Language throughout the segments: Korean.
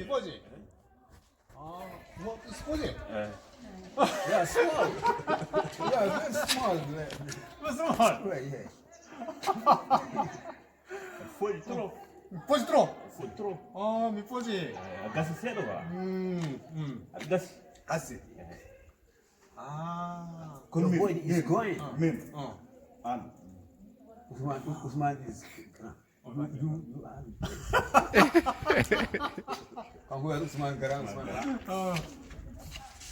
미포지. 아, 뭐 스포지? 예. Yeah, small. yeah, very small. 무슨 말? Right, yeah. Foi tro. 포지 들어. Foi tro. 아, 미포지. Agasi cedo가. 음, 음. Agasi. Kasi. 아, The boy is going. Mem. 어. An. Usman, Usman is. Harus Usman Garang, Usman Garang. 어.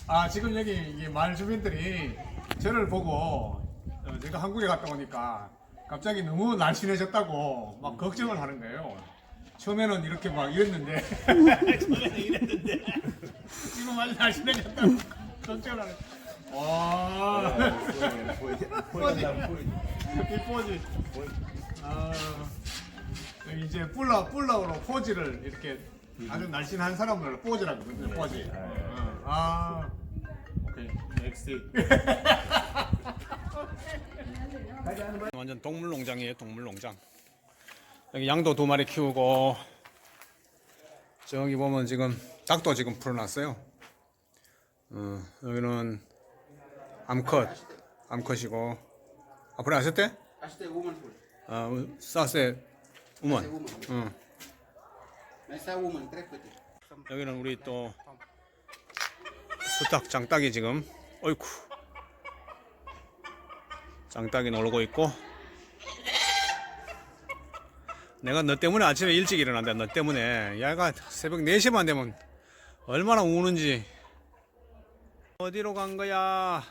아 지금 여기 이게 마을 주민들이 저를 보고 어, 제가 한국에 갔다 오니까 갑자기 너무 날씬해졌다고 막 걱정을 하는 거예요. 처음에는 이렇게 막 이랬는데 처음에는 이랬는데 지금 아주 날씬해졌다고 걱정을 하는. 와 Foi. Foi. Foi. 이뻐지. 아 여기 이제 뿔라 뿔라로 포즈를 이렇게 아주 날씬한 사람을 포즈라고 그러거든요. 포즈. 어. 아 오케이 넥스트. 완전 동물농장이에요, 동물농장. 여기 양도 두 마리 키우고 저기 보면 지금 닭도 지금 풀어놨어요. 어, 여기는 암컷, 암컷이고 앞으로 아셨대? Aste woman food. 아, 사세 우먼. 응. Trap it. 여기는 우리 또 수탉 장닭이 지금 어이쿠 장닭이 놀고 있고 내가 너 때문에 아침에 일찍 일어난다 너 때문에 얘가 새벽 4시만 되면 얼마나 우는지 어디로 간 거야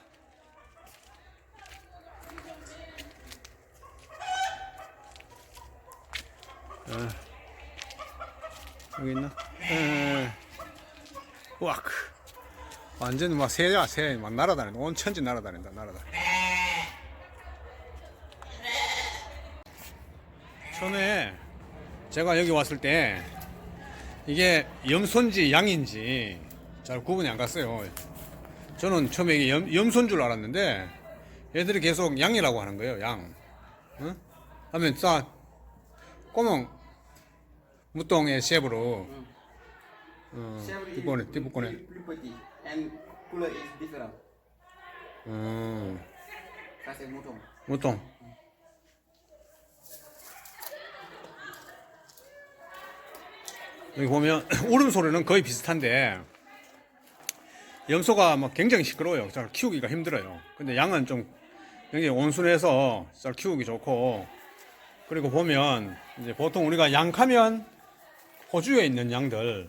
어. 여기 있나? 에. 우악. 완전 막 새야 새, 막 날아다닌다. 온 천지 날아다닌다, 날아다닌다. 처음에 제가 여기 왔을 때 이게 염소인지 양인지 잘 구분이 안 갔어요. 저는 처음에 이게 염, 염소인 줄 알았는데 얘들이 계속 양이라고 하는 거예요, 양. 응? 하면 싸 꼬멍 무똥의 쉐프로. 어, 뒷부분에 뒷부분에. Lipati. And is different. 음. 무똥. 여기 보면 울음소리는 거의 비슷한데 염소가 막 굉장히 시끄러워요. 잘 키우기가 힘들어요. 근데 양은 좀 굉장히 온순해서 잘 키우기 좋고. 그리고 보면 이제 보통 우리가 양카면 호주에 있는 양들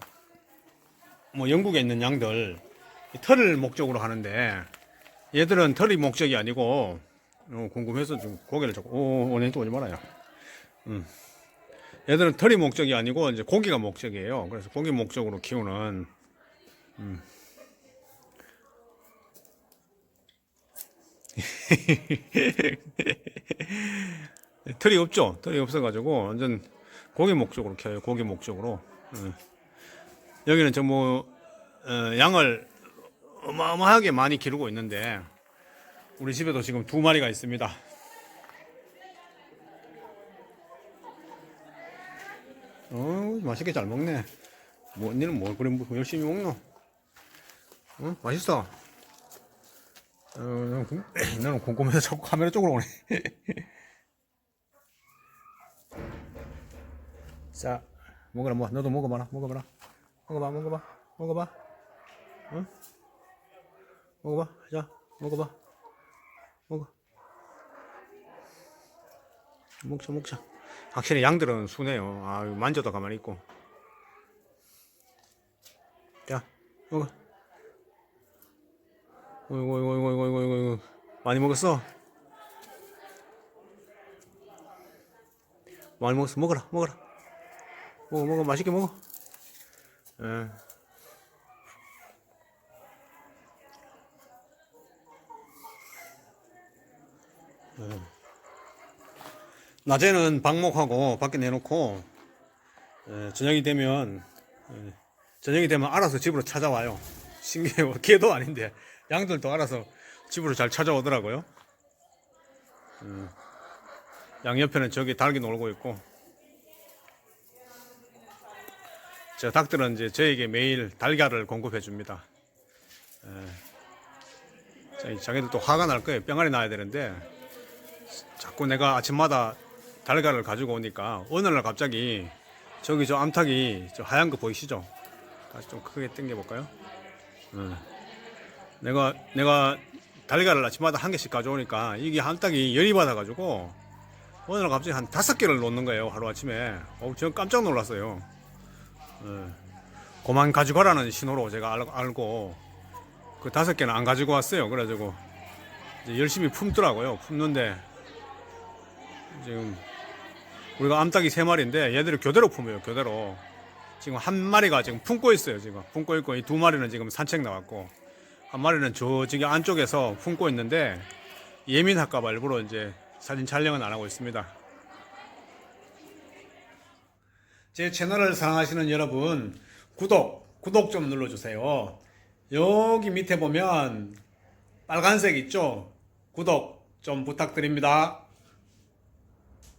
뭐 영국에 있는 양들 이 털을 목적으로 하는데 얘들은 털이 목적이 아니고 어, 궁금해서 좀 고개를 잡고 오 오늘 또 오지 말아요. 음. 얘들은 털이 목적이 아니고 이제 고기가 목적이에요. 그래서 고기 목적으로 키우는 음. 털이 없죠. 털이 없어가지고 완전 고기 목적으로 키워요. 고기 목적으로. 음. 여기는 전부 어, 양을 어마어마하게 많이 기르고 있는데 우리 집에도 지금 두 마리가 있습니다. 어 맛있게 잘 먹네. 뭐 니는 뭐 그래 뭐 열심히 먹노? 어 맛있어. 어 나는 궁금해서 자꾸 카메라 쪽으로 오네. 자 먹어라 뭐 너도 먹어봐라 먹어봐라. 먹어봐 먹어봐 먹어봐. 응? 먹어봐 자 먹어봐. 먹어. 먹자 먹자. 확실히 양들은 순해요. 아 만져도 가만히 있고. 자 먹어. 어이구 어이구 어이구 어이구 어이구 어이구. 많이 먹었어? 많이 먹었어. 먹어라 먹어라 먹어 먹어 맛있게 먹어 예. 예. 낮에는 방목하고 밖에 내놓고 예, 저녁이 되면 예, 저녁이 되면 알아서 집으로 찾아와요. 신기해요. 개도 아닌데 양들도 알아서 집으로 잘 찾아오더라고요. 음, 양 옆에는 저기 닭이 놀고 있고 저 닭들은 이제 저에게 매일 달걀을 공급해 줍니다. 예. 자, 자기들도 화가 날 거예요. 병아리 나야 되는데 자꾸 내가 아침마다 달걀을 가지고 오니까 어느 날 갑자기 저기 저 암탉이 저 하얀 거 보이시죠? 다시 좀 크게 당겨 볼까요? 내가 내가 달걀을 아침마다 한 개씩 가져오니까 이게 암탉이 열이 받아가지고 어느 날 갑자기 한 다섯 개를 놓는 거예요 하루 아침에. 어, 저는 깜짝 놀랐어요. 예. 그만 가져가라는 신호로 제가 알, 알고 그 다섯 개는 안 가지고 왔어요. 그래가지고 열심히 품더라고요. 품는데 지금 우리가 암탉이 세 마리인데 얘들을 교대로 품어요. 교대로 지금 한 마리가 지금 품고 있어요. 지금 품고 있고 이 두 마리는 지금 산책 나갔고 한 마리는 저쪽에 안쪽에서 품고 있는데 예민할까봐 일부러 이제 사진 촬영은 안 하고 있습니다. 제 채널을 사랑하시는 여러분 구독 구독 좀 눌러주세요. 여기 밑에 보면 빨간색 있죠? 구독 좀 부탁드립니다.